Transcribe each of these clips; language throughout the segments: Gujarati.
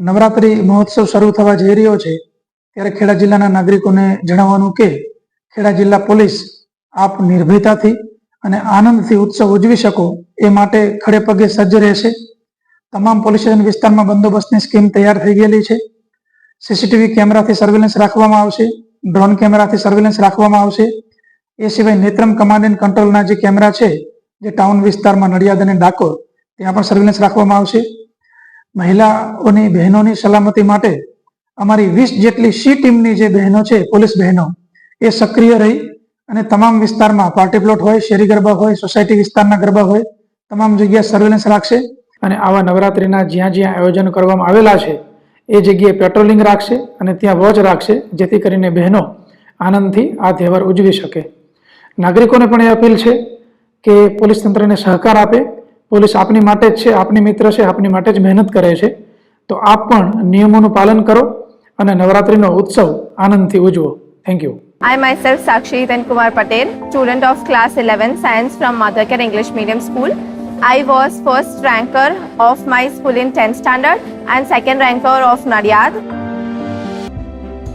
નવરાત્રી મહોત્સવ શરૂ થવા જઈ રહ્યો છે, ત્યારે ખેડા જિલ્લાના નાગરિકોને જણાવવાનું કે ખેડા જિલ્લા પોલીસ આપ નિર્ભયતાથી અને આનંદથી ઉત્સવ ઉજવી શકો એ માટે ખડે પગે સજ્જ રહેશે. તમામ પોલીસ સ્ટેશન વિસ્તારમાં બંદોબસ્તની સ્કીમ તૈયાર થઈ ગયેલી છે. સીસીટીવી કેમેરાથી સર્વેલન્સ રાખવામાં આવશે, ડ્રોન કેમેરાથી સર્વેલન્સ રાખવામાં આવશે. એ સિવાય નેત્રમ કમાન્ડ એન્ડ કંટ્રોલના જે કેમેરા છે, જે ટાઉન વિસ્તારમાં નડિયાદ અને ડાકોર, ત્યાં પણ સર્વેલન્સ રાખવામાં આવશે. મહિલાઓની બહેનોની સલામતી માટે અમારી વીસ જેટલી સી ટીમની જે બહેનો છે, પોલીસ બહેનો, એ સક્રિય રહી અને તમામ વિસ્તારમાં પાર્ટી પ્લોટ હોય, શેરી ગરબા હોય સોસાયટી વિસ્તારના ગરબા હોય, તમામ જગ્યાએ સર્વેલન્સ રાખશે અને આવા નવરાત્રિના જ્યાં જ્યાં આયોજન કરવામાં આવેલા છે, એ જગ્યાએ પેટ્રોલિંગ રાખશે અને ત્યાં વોચ રાખશે, જેથી કરીને બહેનો આનંદથી આ તહેવાર ઉજવી શકે. નાગરિકોને પણ એ અપીલ છે કે પોલીસ તંત્રને સહકાર આપે પોલીસ આપની માટે જ છે આપની મિત્ર છે આપની માટે જ મહેનત કરે છે તો આપ પણ નિયમોનું પાલન કરો અને નવરાત્રીનો ઉત્સવ આનંદથી ઉજવો thank you I myself Sakshi Then Kumar Patel, student of class 11 science from Madhakar English Medium School. I was first ranker of my school in 10th standard and second ranker of Nadiad.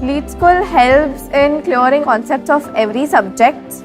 Lead School helps in clearing concepts of every subject.